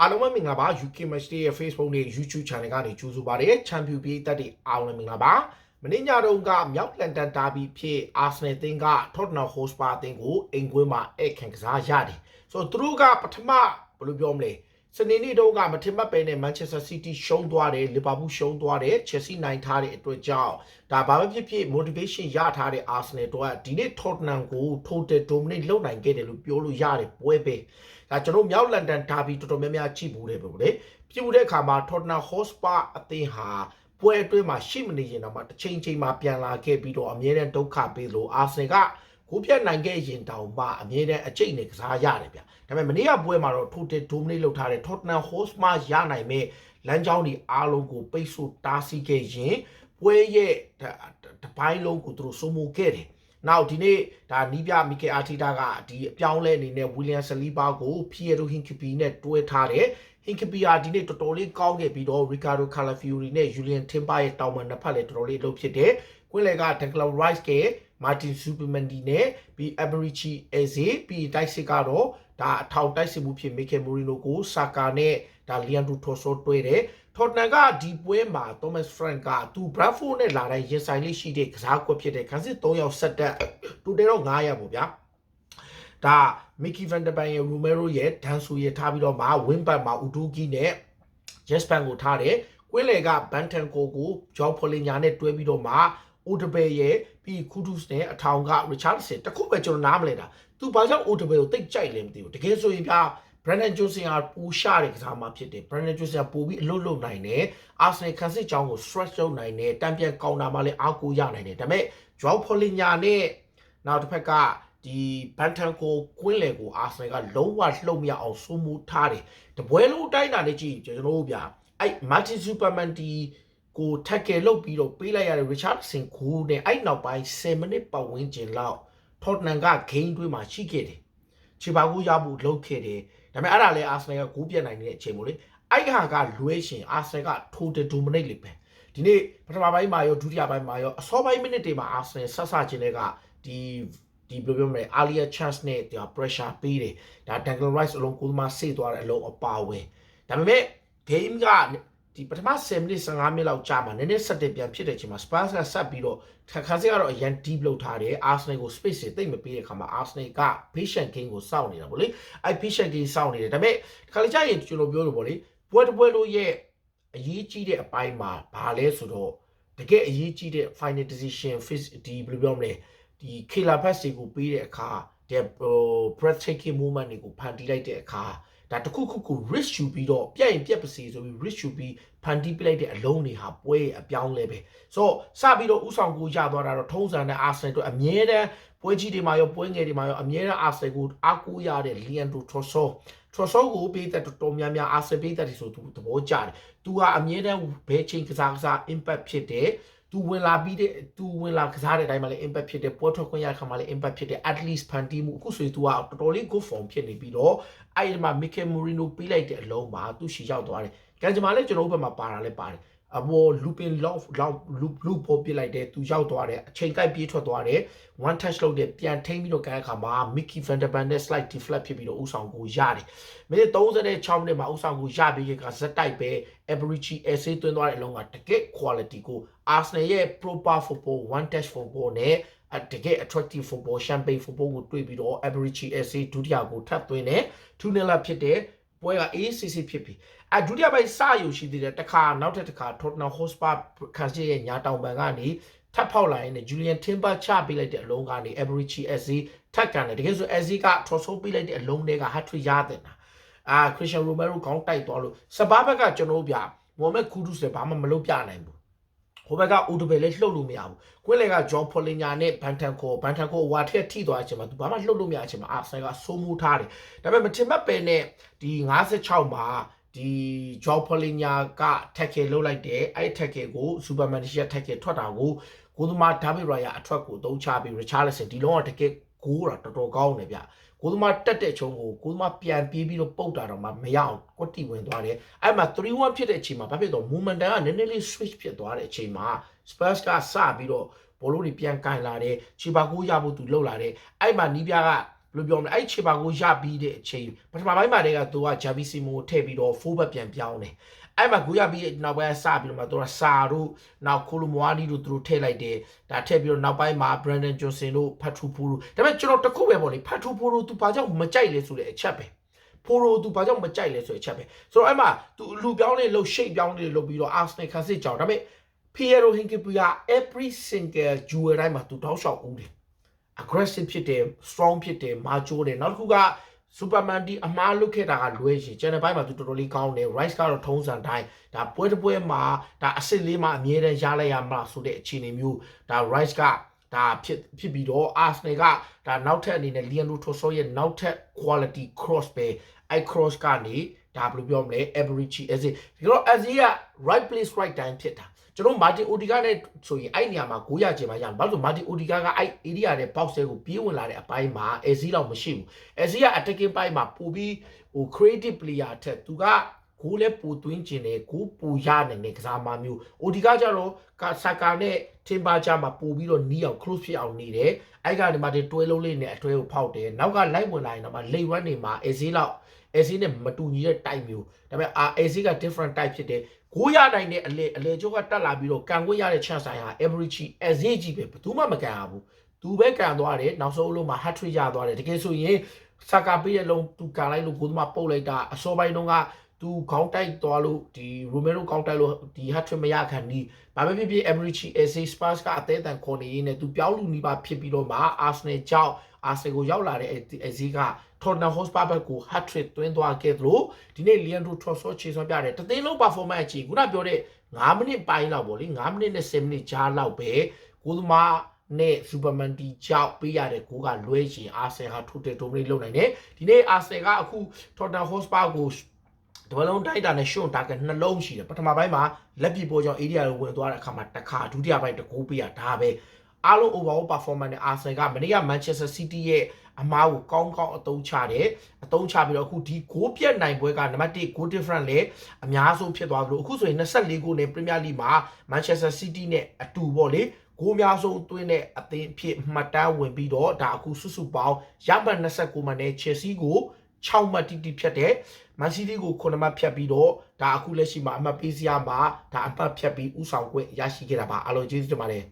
အားလုံးပဲမင်္ဂလာပါ UK Match Day ရဲ့ Facebook နဲ့ YouTube Channel ကနေကြိုဆိုပါရစေချန်ပီယံပြည်သက်တွေအားလုံးမင်္ဂလာပါမနေ့ညတုန်းကမြောက်လန်ဒန်ဒါဘီဖြစ် Arsenal တင်းက Tottenham Hotspur တင်းကိုအိမ်ကွင်းမှာအဲ့ခံကစားရတယ်ဆိုတော့သူတို့ကပထမဘယ်လိုပြောမလဲစနေနေ့တုန်းကမထင်မှတ်ပဲနဲ့ Manchester City ရှုံးသွားတယ် Liverpool ရှုံးသွားတယ် Chelsea နိုင်ထားတဲ့အတွက်ကြောင့်ဒါဘာပဲဖြစ်ဖြစ် motivation ရထားတဲ့ Arsenal တို့ကဒီနေ့ Tottenham ကို total dominate လုပ်နိုင်ခဲ့တယ်လို့ပြောလို့ရတယ်ပွဲပဲ ဒါကျွန်တော်မြောက်လန်ဒန်ဒါဘီတော်တော်များများကြည့်ဘူးတယ်ပေါ့လေကြည့်ဘူးတဲ့အခါမှာ Tottenham Hotspur အသင်းဟာပွဲအတွင်းမှာရှိမနေရင်တော့မှတစ်ချိန်ချိန်မှာပြန်လာခဲ့ပြီးတော့အမြဲတမ်းဒုက္ခပေးလို့ Arsenal ကကိုပြတ်နိုင်ခဲ့ရင်တောင်မှအမြဲတမ်းအကျိတ်နဲ့ကစားရတယ်ဗျဒါပေမဲ့မနေ့ကပွဲမှာတော့ total dominate လုပ်ထားတဲ့ Tottenham Hotspur ရနိုင်မဲ့လမ်းကြောင်းတွေအားလုံးကိုပိတ်ဆို့တားဆီးခဲ့ရင်ပွဲရဲ့တပိုင်းလုံးကိုသူတို့စိုးမိုးခဲ့တယ် နောက်ဒီနေ့ဒါနီးပြမီကယ်အာတီတာကဒီအပြောင်းလဲအနေနဲ့ဝီလီယံဆလီဘာကိုဖီယရိုဟင်ကပီနဲ့တွဲထားတယ်ဟင်ကပီဟာဒီနေ့တော်တော်လေးကောင်းခဲ့ပြီးတော့ရီကာဒိုကာလာဖီယိုရီနဲ့ယူလီယန်တင်ပါရဲ့တောင်ပန်နှစ်ဖက်လည်းတော်တော်လေးလှုပ်ဖြစ်တယ်ကွင်းလေကဒန်ကလောရိုက်စ်ကမာတင်ဆူပမန်ဒီနဲ့ပြီးအဘရီချီအဇေပြီးတိုက်စစ်ကတော့ ဒါအထောက်တိုက်စစ်မှုဖြစ်မီကယ်မိုရီနိုကိုဆာကာနဲ့ဒါလီယန်ဒူထိုဆိုတွဲတယ်ထော်တနန်ကဒီပွဲမှာသောမတ်ဖရန့်ကသူဘရက်ဖို့နဲ့လာတဲ့ရင်ဆိုင်လေးရှိတဲ့ကစားကွက်ဖြစ်တဲ့ခန်းစစ်3ယောက်ဆက်တက်တူတယ်တော့9ယောက်ပေါ့ဗျာဒါမီကီဗန်ဒဘန်ရဲ့ရူမဲရိုရဲ့ဒန်ဆူရဲ့ထားပြီးတော့မှဝင်းပတ်မှာဥဒူကီနဲ့ဂျက်စပန်ကိုထားတယ်ကွင်းလေကဘန်တန်ကိုကိုဂျော်ဖိုလင်ညာနဲ့တွဲပြီးတော့မှ အိုတဘယ်ရဲ့ပြီးခူဒုစ်နဲ့အထောင်ကရစ်ချာဒ်ဆင်တခုပဲကျွန်တော်နားမလဲတာသူဘာကြောင့်အိုတဘယ်ကိုတိတ်ကြိုက်လဲမသိဘူးတကယ်ဆိုရင်ဗျာ Brandon Johnson ကပူရှာတဲ့ကစားမှဖြစ်တယ် Brandon Johnson ကပိုပြီးအလွတ်လွတ်နိုင်တယ် Arsenal ခန်းစစ်ကြောင်းကို stretch လုပ်နိုင်တယ်တံပြန်ကောင်တာမှလည်းအားကိုးရနိုင်တယ်ဒါပေမဲ့ Joao Polinya နဲ့နောက်တစ်ဖက်ကဒီ Bantan ကိုကွင်းလေကို Arsenal ကလုံးဝလှုပ်မရအောင်စိုးမိုးထားတယ်တပွဲလုံးတိုင်းတာနဲ့ကြည့်ကျွန်တော်တို့ဗျာအဲ့ Martin Superman ဒီ ကိုထက်ကယ်လုပ်ပြီးတော့ပေးလိုက်ရတဲ့ Richardson ကိုနဲ့အဲ့နောက်ပိုင်း10မိနစ်ပတ်ဝန်းကျင်လောက် Tottenham က game တွေမှာရှိခဲ့တယ်ခြေပါကူရဖို့လုပ်ခဲ့တယ်ဒါပေမဲ့အဲ့ဒါလည်းအာဆနယ်ကဂိုးပြတ်နိုင်တဲ့အချိန်မို့လေအဲ့ဟာကလွဲရှင်အာဆနယ်က total dominate လိမ့်မယ်ဒီနေ့ပထမပိုင်းမှာရောဒုတိယပိုင်းမှာရောအစောပိုင်းမိနစ်တွေမှာအာဆနယ်ဆက်ဆချင်းတွေကဒီဒီဘယ်လိုပြောမလဲ earlier chance နဲ့ဒီ pressure ပေးတယ်ဒါ Declan Rice အလုံးကိုယ်မှစေ့သွားတဲ့အလုံးအပါဝင်ဒါပေမဲ့ game က ဒီပထမ10မိနစ်15မိနစ်လောက်ကြာမှာနည်းနည်းဆက်တက်ပြန်ဖြစ်တဲ့အချိန်မှာ Spurs ကဆက်ပြီးတော့ခါစီကတော့အရန် deep လောက်ထားတယ် Arsenal ကို space တွေတိတ်မပေးတဲ့အခါမှာ Arsenal က patient game ကိုစောင့်နေတာဗောလေအဲ patient game စောင့်နေတယ်ဒါပေမဲ့ခါလေးကြာရင်ကျွန်တော်ပြောလို့ဗောလေပွဲတစ်ပွဲလို့ရဲ့အရေးကြီးတဲ့အပိုင်းမှာဘာလဲဆိုတော့တကယ်အရေးကြီးတဲ့ final decision face ဒီဘယ်လိုပြောမလဲဒီ killer pass တွေကိုပေးတဲ့အခါတဲ့ breathtaking moment တွေကိုဖန်တီးလိုက်တဲ့အခါ ဒါတခုခုကို risk ယူပြီးတော့ပြက်ရင်ပြက်ပါစေဆိုပြီး risk ယူပြီးဖန်တီးပလိုက်တဲ့အလုံးတွေဟာပွဲရဲ့အပြောင်းလဲပဲဆိုတော့စပြီးတော့ဥဆောင်ကိုရသွားတာတော့ထုံးစံတဲ့ Arsenal တို့အမြဲတမ်းပွဲကြီးတွေမှာရောပွဲငယ်တွေမှာရောအမြဲတမ်း Arsenal ကိုအားကိုးရတဲ့ Leandro Trossard Trossard ကိုပေးတဲ့တော်တော်များများ Arsenal ပေးတဲ့ဆိုသူသဘောကျတယ်သူကအမြဲတမ်းဘဲချင်းကစားကစား impact ဖြစ်တယ် သူဝင်လာပြီးတဲ့သူဝင်လာကစားတဲ့အတိုင်းမှာလည်း impact ဖြစ်တယ်ပွဲထွက်ခွင့်ရခါမှာလည်း impact ဖြစ်တယ် at least ဖန်တီးမှုအခုဆိုရင် तू ကတော်တော်လေး good form ဖြစ်နေပြီးတော့အဲ့ဒီမှာ Mikel Merino ပေးလိုက်တဲ့အလုံးမှာသူရှီရောက်သွားတယ်ကံကြမ္မာလည်းကျွန်တော်တို့ဘက်မှာပါတာလည်းပါတယ် အဘော looping lock lock loop loop ပေါ်ပြလိုက်တယ်သူရောက်သွားတယ်အချိန်ကိုက်ပြေးထွက်သွားတယ် one touch လုပ်တယ်ပြန်ထိန်းပြီးတော့ကဲအခါမှာ Mickey van der Van နဲ့ slide deflect ဖြစ်ပြီးတော့ဥဆောင်ကိုရတယ်မိနစ်36မိနစ်မှာဥဆောင်ကိုရပြီးကဇက်တိုက်ပဲ Eberichi essay သွင်းသွားတဲ့အလုံးကတကယ့် quality ကို Arsenal ရဲ့ proper football one touch football နဲ့အတကယ် attractive football champagne football ကိုတွေ့ပြီးတော့ Eberichi essay ဒုတိယကိုထပ်သွင်းတယ်2 0ဖြစ်တဲ့ပွဲက ACC ဖြစ်ပြီ အဒုတိယပိုင်းစယူရှိသေးတယ်တခါနောက်ထပ်တခါ Tottenham Hotspur ခန်းစီရဲ့ညာတောင်ပံကနေထပ်ဖောက်လာရင်ဂျူလီယန်တင်ပါချပေးလိုက်တဲ့အလုံးကနေ Eberichi SC ထပ်ကန်တယ်တကယ်ဆို SC က Trossard ပေးလိုက်တဲ့အလုံးတွေက hat trick ရတဲ့နာအာခရစ်စတန်ရိုမဲရိုခေါင်းတိုက်သွားလို့စပါးဘက်ကကျွန်တော်ပြမိုဟမက်ခူဒုစ်လည်းဘာမှမလုပ်ပြနိုင်ဘူးဟိုဘက်ကအိုတိုဘယ်လည်းလှုပ်လို့မရဘူးကွင်းလေကဂျော်ဖိုလင်ညာနဲ့ဘန်တန်ကိုဘန်တန်ကိုဝါထက်ထိသွားတဲ့အချိန်မှာသူဘာမှလှုပ်လို့မရတဲ့အချိန်မှာအာဆန်ကစိုးမိုးထားတယ်ဒါပေမဲ့မထင်မှတ်ပဲနဲ့ဒီ56မှာ ဒီဂျော်ဖိုလင်ညာကထက်ကယ်လှုပ်လိုက်တယ်အဲ့ထက်ကယ်ကိုစူပါမန်ရှီယာထက်ကယ်ထွက်တာကိုကိုသမားဒါဗစ်ရိုင်ယာအထွက်ကိုတုံးချပြီးရီချာလစ်ဆန်ဒီလုံးကတကယ်ကိုးတာတော်တော်ကောင်းတယ်ဗျကိုသမားတက်တဲ့ချုံကိုကိုသမားပြန်ပြေးပြီးတော့ပုတ်တာတော့မှမရအောင်ကွက်တီဝင်သွားတယ်အဲ့မှာ3-1ဖြစ်တဲ့အချိန်မှာဘာဖြစ်တော့ momentum ကနည်းနည်းလေး switch ဖြစ်သွားတဲ့အချိန်မှာ Spurs ကစပြီးတော့ဘောလုံးတွေပြန်ကန်လာတယ်ချီပါကိုရဖို့သူလှုပ်လာတယ်အဲ့မှာနီးပြားကဘယ် လိုပြောမလဲအဲ့ချေပါကိုရပြီးတဲ့အချိန်ပထမပိုင်းမှာတည်းကသူကဂျာဗီစီမိုကိုထည့်ပြီးတော့ဖိုးဘက်ပြန်ပြောင်းတယ်အဲ့မှာကိုရပြီးနောက်ပိုင်းစပြီးတော့မှသူကစာတို့နောက်ကိုလိုမွာနီတို့သူတို့ထည့်လိုက်တယ်ဒါထည့်ပြီးတော့နောက်ပိုင်းမှာ Brandon Johnson တို့ဖတ်ထူဖူတို့ဒါပေမဲ့ကျွန်တော်တခုပဲပေါ့လေဖတ်ထူဖူတို့သူဘာကြောင့်မကြိုက်လဲဆိုတဲ့အချက်ပဲဖိုရိုသူဘာကြောင့်မကြိုက်လဲဆိုတဲ့အချက်ပဲဆိုတော့အဲ့မှာသူလူပြောင်းနေလို့ရှိတ်ပြောင်းနေလို့ပြီးတော့ Arsenal ခန်းစစ်ကြောင်ဒါပေမဲ့ Piero Hincapié every single jewel တိုင်းမှာသူတောက်လျှောက်ဦးတယ် aggressive ဖြစ်တယ် strong ဖြစ်တယ်မာချိုးတယ်နောက်တစ်ခုက Superman ဒီအမားလုခဲ့တာကလွဲရှင် channel ဘိုင်းမှာသူတော်တော်လေးကောင်းတယ် Rice ကတော့ထုံးစံတိုင်းဒါပွဲတစ်ပွဲမှာဒါအစ်စ်လေးမှာအမြဲတမ်းရလိုက်ရမှာဆိုတဲ့အခြေအနေမျိုးဒါ Rice ကဒါဖြစ်ဖြစ်ပြီးတော့ Arsenal ကဒါနောက်ထပ်အနေနဲ့ Leandro Trossard ရဲ့နောက်ထပ် quality cross ပဲအဲ့ cross ကနေဒါဘယ်လိုပြောမလဲ average အဲ့ဒီဒီတော့ as က right place right time ဖြစ်တာ ကျွန်တော်မာတင်အိုဒီဂါနဲ့ဆိုရင်အဲ့နေရာမှာ900ကျင်မှရမှာဘာလို့မာတင်အိုဒီဂါကအဲ့ area နဲ့ box တွေကိုပြေးဝင်လာတဲ့အပိုင်းမှာအဲဇီလောက်မရှိဘူးအဲဇီက attacking ပိုင်းမှာပို့ပြီးဟို creative player အထက်သူက ဂိုးလဲပိုသွင်းကျင်တယ်ဂိုးပိုရနိုင်တဲ့ကစားမမျိုးအိုဒီဂါကျတော့ကာဆာကာနဲ့တင်ပါချာမှာပို့ပြီးတော့နီးအောင် close ဖြစ်အောင်နေတယ်အဲ့ကနေမှတွဲလုံးလေးနဲ့အတွဲကိုဖောက်တယ်နောက်ကလိုက်ဝင်လာရင်တော့မှ late run တွေမှာအဲဇီလောက်အဲဇီနဲ့မတူညီတဲ့ type မျိုးဒါပေမဲ့အာအဲဇီက different type ဖြစ်တယ်ကိုရနိုင်တဲ့အလေအလေကျိုးကတက်လာပြီးတော့ကန်ခွင့်ရတဲ့ chance ဆိုင်ဟာ average အဲဇီကြီးပဲဘယ်သူမှမကန်ရဘူးသူပဲကန်သွားတယ်နောက်ဆုံးလုံးမှာ hat trick ရသွားတယ်တကယ်ဆိုရင်စကာပေးတဲ့လုံးသူကန်လိုက်လို့ကိုသမားပုတ်လိုက်တာအစောပိုင်းတုန်းက သူခေါင်းတိုက်သွားလို့ဒီရိုမဲရိုခေါင်းတိုက်လို့ဒီ hat trick မရခံနီးဘာပဲဖြစ်ဖြစ် average AC Spurs ကအသေးအံခေါ်နေရင်းနဲ့သူပြောင်းလူနီးပါဖြစ်ပြီးတော့မှ Arsenal ကြောက် Arsenal ကိုရောက်လာတဲ့အဇီက Tottenham Hotspur ဘက်ကို hat trick သွင်းသွားခဲ့သလိုဒီနေ့ Leandro Trossard ခြေစွမ်းပြတယ်တသိန်းလုံး performance အကြီးခုနပြောတဲ့9မိနစ်ပိုင်းလောက်ပေါ့လေ9မိနစ်နဲ့10မိနစ်ကြားလောက်ပဲကိုသမားနဲ့ Superman တီကြောက်ပေးရတဲ့ကိုကလွဲရင် Arsenal ဟာထိုတယ်ဒိုမနီလုပ်နိုင်တယ်ဒီနေ့ Arsenal ကအခု Tottenham Hotspur ကို တဘလုံးတိုက်တာနဲ့ရှွန့်တာကနှလုံးရှိတယ်ပထမပိုင်းမှာလက်ပြပေါ်ကြောင့် area ကိုဝင်သွားတဲ့အခါမှာတစ်ခါဒုတိယပိုင်းတကူပေးရဒါပဲအားလုံး overall performance နဲ့ Arsenal ကမနေ့က Manchester City ရဲ့အမားကိုကောင်းကောင်းအသုံးချတယ်အသုံးချပြီးတော့အခုဒီဂိုးပြတ်နိုင်ပွဲကနံပါတ်1 goal difference လည်းအများဆုံးဖြစ်သွားပြီလို့အခုဆိုရင်24ဂိုးနဲ့ Premier League မှာ Manchester City နဲ့အတူပေါ့လေဂိုးများဆုံးသွင်းတဲ့အသင်းဖြစ်မှတ်တမ်းဝင်ပြီးတော့ဒါအခုစုစုပေါင်းရမှတ်29မှတ်နဲ့ Chelsea ကို 6မှတ်တိတိဖြတ်တယ်မန်စီးတီးကို9မှတ်ဖြတ်ပြီးတော့ဒါအခုလက်ရှိမှာအမှတ်ပေးစရာမှာဒါအမှတ်ဖြတ်ပြီးဥဆောင်ခွင့်ရရှိခဲ့တာပါအားလုံးကျေးဇူးတင်ပါတယ်